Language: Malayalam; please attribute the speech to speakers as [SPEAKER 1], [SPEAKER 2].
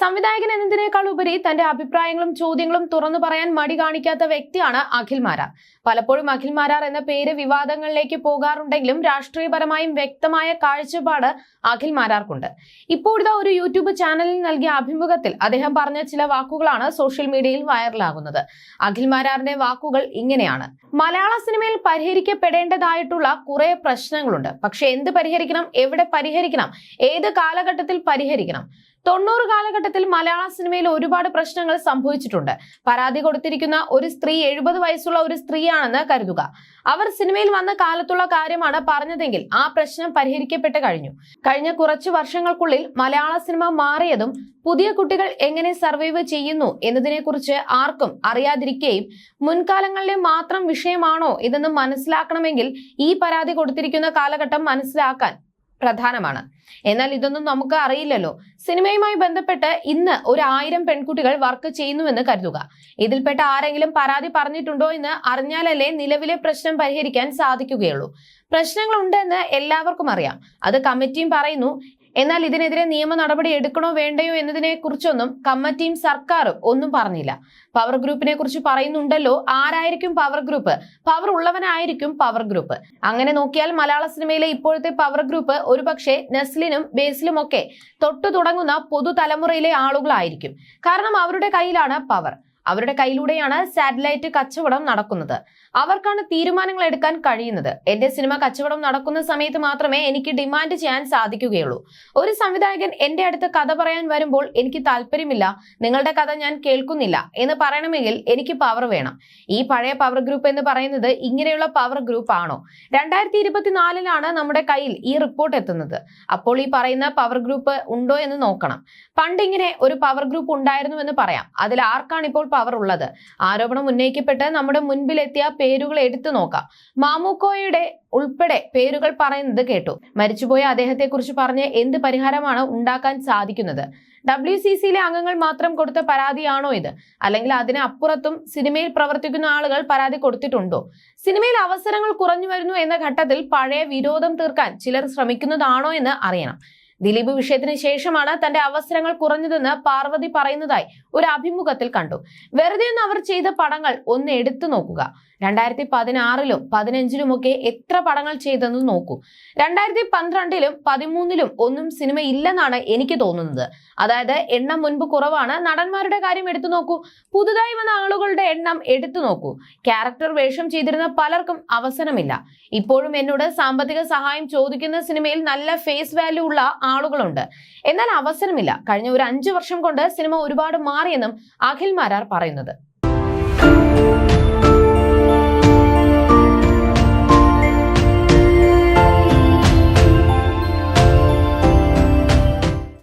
[SPEAKER 1] സംവിധായകൻ എന്നതിനേക്കാൾ ഉപരി തന്റെ അഭിപ്രായങ്ങളും ചോദ്യങ്ങളും തുറന്നു പറയാൻ മടി കാണിക്കാത്ത വ്യക്തിയാണ് അഖിൽ മാരാർ. പലപ്പോഴും അഖിൽ മാരാർ എന്ന പേര് വിവാദങ്ങളിലേക്ക് പോകാറുണ്ടെങ്കിലും രാഷ്ട്രീയപരമായും വ്യക്തമായ കാഴ്ചപ്പാട് അഖിൽ മാരാർക്കുണ്ട്. ഇപ്പോൾ ഇതാ ഒരു യൂട്യൂബ് ചാനലിൽ നൽകിയ അഭിമുഖത്തിൽ അദ്ദേഹം പറഞ്ഞ ചില വാക്കുകളാണ് സോഷ്യൽ മീഡിയയിൽ വൈറലാകുന്നത്. അഖിൽ മാരാറിന്റെ വാക്കുകൾ ഇങ്ങനെയാണ്. മലയാള സിനിമയിൽ പരിഹരിക്കപ്പെടേണ്ടതായിട്ടുള്ള കുറെ പ്രശ്നങ്ങളുണ്ട്. പക്ഷെ എന്ത് പരിഹരിക്കണം? എവിടെ പരിഹരിക്കണം? ഏത് കാലഘട്ടത്തിൽ പരിഹരിക്കണം? തൊണ്ണൂറ് കാലഘട്ടത്തിൽ മലയാള സിനിമയിൽ ഒരുപാട് പ്രശ്നങ്ങൾ സംഭവിച്ചിട്ടുണ്ട്. പരാതി കൊടുത്തിരിക്കുന്ന ഒരു സ്ത്രീ എഴുപത് വയസ്സുള്ള ഒരു സ്ത്രീയാണെന്ന് കരുതുക. അവർ സിനിമയിൽ വന്ന കാലത്തുള്ള കാര്യമാണ് പറഞ്ഞതെങ്കിൽ ആ പ്രശ്നം പരിഹരിക്കപ്പെട്ട് കഴിഞ്ഞു. കഴിഞ്ഞ കുറച്ചു വർഷങ്ങൾക്കുള്ളിൽ മലയാള സിനിമ മാറിയതും പുതിയ കുട്ടികൾ എങ്ങനെ സർവൈവ് ചെയ്യുന്നു എന്നതിനെക്കുറിച്ച് ആർക്കും അറിയാതിരിക്കുകയും മുൻകാലങ്ങളിലെ മാത്രം വിഷയമാണോ ഇതെന്ന് മനസ്സിലാക്കണമെങ്കിൽ ഈ പരാതി കൊടുത്തിരിക്കുന്ന കാലഘട്ടം മനസ്സിലാക്കാൻ പ്രധാനമാണ്. എന്നാൽ ഇതൊന്നും നമുക്ക് അറിയില്ലല്ലോ. സിനിമയുമായി ബന്ധപ്പെട്ട് ഇന്ന് ഒരു ആയിരം പെൺകുട്ടികൾ വർക്ക് ചെയ്യുന്നുവെന്ന് കരുതുക. ഇതിൽപ്പെട്ട ആരെങ്കിലും പരാതി പറഞ്ഞിട്ടുണ്ടോ എന്ന് അറിഞ്ഞാലല്ലേ നിലവിലെ പ്രശ്നം പരിഹരിക്കാൻ സാധിക്കുകയുള്ളൂ. പ്രശ്നങ്ങളുണ്ടെന്ന് എല്ലാവർക്കും അറിയാം. അത് കമ്മിറ്റിയും പറയുന്നു. എന്നാൽ ഇതിനെതിരെ നിയമ നടപടി എടുക്കണോ വേണ്ടയോ എന്നതിനെ കുറിച്ചൊന്നും കമ്മിറ്റിയും സർക്കാരും ഒന്നും പറഞ്ഞില്ല. പവർ ഗ്രൂപ്പിനെ കുറിച്ച് പറയുന്നുണ്ടല്ലോ ആരായിരിക്കും പവർ ഗ്രൂപ്പ് പവർ ഉള്ളവനായിരിക്കും പവർ ഗ്രൂപ്പ് അങ്ങനെ നോക്കിയാൽ മലയാള സിനിമയിലെ ഇപ്പോഴത്തെ പവർ ഗ്രൂപ്പ് ഒരുപക്ഷെ നെസ്ലിനും ബേസിലും ഒക്കെ തൊട്ടു തുടങ്ങുന്ന പുതുതലമുറയിലെ ആളുകളായിരിക്കും. കാരണം അവരുടെ കയ്യിലാണ് പവർ അവരുടെ കയ്യിലൂടെയാണ് സാറ്റലൈറ്റ് കച്ചവടം നടക്കുന്നത്. അവർക്കാണ് തീരുമാനങ്ങൾ എടുക്കാൻ കഴിയുന്നത്. എന്റെ സിനിമ കച്ചവടം നടക്കുന്ന സമയത്ത് മാത്രമേ എനിക്ക് ഡിമാൻഡ് ചെയ്യാൻ സാധിക്കുകയുള്ളൂ. ഒരു സംവിധായകൻ എന്റെ അടുത്ത് കഥ പറയാൻ വരുമ്പോൾ എനിക്ക് താല്പര്യമില്ല നിങ്ങളുടെ കഥ ഞാൻ കേൾക്കുന്നില്ല എന്ന് പറയണമെങ്കിൽ എനിക്ക് പവർ വേണം. ഈ പഴയ പവർ ഗ്രൂപ്പ് എന്ന് പറയുന്നത് ഇങ്ങനെയുള്ള പവർ ഗ്രൂപ്പ് ആണോ? രണ്ടായിരത്തി ഇരുപത്തിനാലിലാണ് നമ്മുടെ കയ്യിൽ ഈ റിപ്പോർട്ട് എത്തുന്നത്. അപ്പോൾ ഈ പറയുന്ന പവർ ഗ്രൂപ്പ് ഉണ്ടോ എന്ന് നോക്കണം. പണ്ട് ഇങ്ങനെ ഒരു പവർ ഗ്രൂപ്പ് ഉണ്ടായിരുന്നു എന്ന് പറയാം. അതിൽ ആർക്കാണ് ഇപ്പോൾ പവർ ഉള്ളത്. ആരോപണം ഉന്നയിക്കപ്പെട്ട് നമ്മുടെ മുൻപിലെത്തിയ പേരുകൾ എടുത്തു നോക്കാം. മാമുക്കോയുടെ ഉൾപ്പെടെ പേരുകൾ പറയുന്നത് കേട്ടു. മരിച്ചുപോയ അദ്ദേഹത്തെ കുറിച്ച് പറഞ്ഞ് എന്ത് പരിഹാരമാണ് ഉണ്ടാക്കാൻ സാധിക്കുന്നത്? ഡബ്ല്യു സി സിയിലെ അംഗങ്ങൾ മാത്രം കൊടുത്ത പരാതിയാണോ ഇത്? അല്ലെങ്കിൽ അതിന് അപ്പുറത്തും സിനിമയിൽ പ്രവർത്തിക്കുന്ന ആളുകൾ പരാതി കൊടുത്തിട്ടുണ്ടോ? സിനിമയിൽ അവസരങ്ങൾ കുറഞ്ഞു വരുന്നു എന്ന ഘട്ടത്തിൽ പഴയ വിരോധം തീർക്കാൻ ചിലർ ശ്രമിക്കുന്നതാണോ എന്ന് അറിയണം. ദിലീപ് വിഷയത്തിന് ശേഷമാണ് തന്റെ അവസരങ്ങൾ കുറഞ്ഞതെന്ന് പാർവതി പറയുന്നതായി ഒരു അഭിമുഖത്തിൽ കണ്ടു. വെറുതെ അവർ ചെയ്ത പടങ്ങൾ ഒന്ന് എടുത്തു നോക്കുക. രണ്ടായിരത്തി പതിനാറിലും പതിനഞ്ചിലുമൊക്കെ എത്ര പടങ്ങൾ ചെയ്തെന്ന് നോക്കൂ. രണ്ടായിരത്തി പന്ത്രണ്ടിലും പതിമൂന്നിലും ഒന്നും സിനിമ ഇല്ലെന്നാണ് എനിക്ക് തോന്നുന്നത്. അതായത് എണ്ണം മുൻപ് കുറവാണ് നടന്മാരുടെ കാര്യം എടുത്തു നോക്കൂ. പുതുതായി വന്ന ആളുകളുടെ എണ്ണം എടുത്തു നോക്കൂ. ക്യാരക്ടർ വേഷം ചെയ്തിരുന്ന പലർക്കും അവസരമില്ല. ഇപ്പോഴും എന്നോട് സാമ്പത്തിക സഹായം ചോദിക്കുന്ന സിനിമയിൽ നല്ല ഫേസ് വാല്യൂ ഉള്ള ആളുകളുണ്ട്. എന്നാൽ അവസരമില്ല. കഴിഞ്ഞ ഒരു അഞ്ചു വർഷം കൊണ്ട് സിനിമ ഒരുപാട് മാറിയെന്നും അഖിൽ മാരാർ പറയുന്നത്.